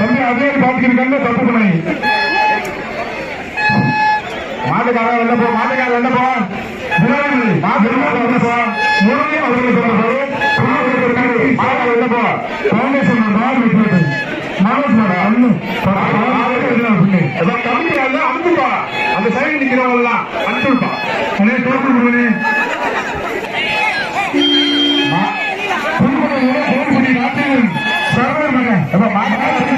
தம்பி அதே பாத்துக்கிறீங்க தப்பு பண்ணி. மாட்டுக்காரன் வெளில போ மாட்டுக்காரன் வெளில போ. மாட்டுக்காரன் வெளில போ. முருகை அவர்கள் சொல்லும்போது மாட்டுக்காரன் வெளில போ. காங்கிரஸ் நாலு விட்டு மாவட்டோட அண்ணு கம்மி அல்ல அமுத்துப்பா அந்த சைடு நிக்கிறவங்கலாம் அனுப்பிப்பா உடனே தோற்று முருகனே சர்வர் மகன். மாட்டுக்காரன்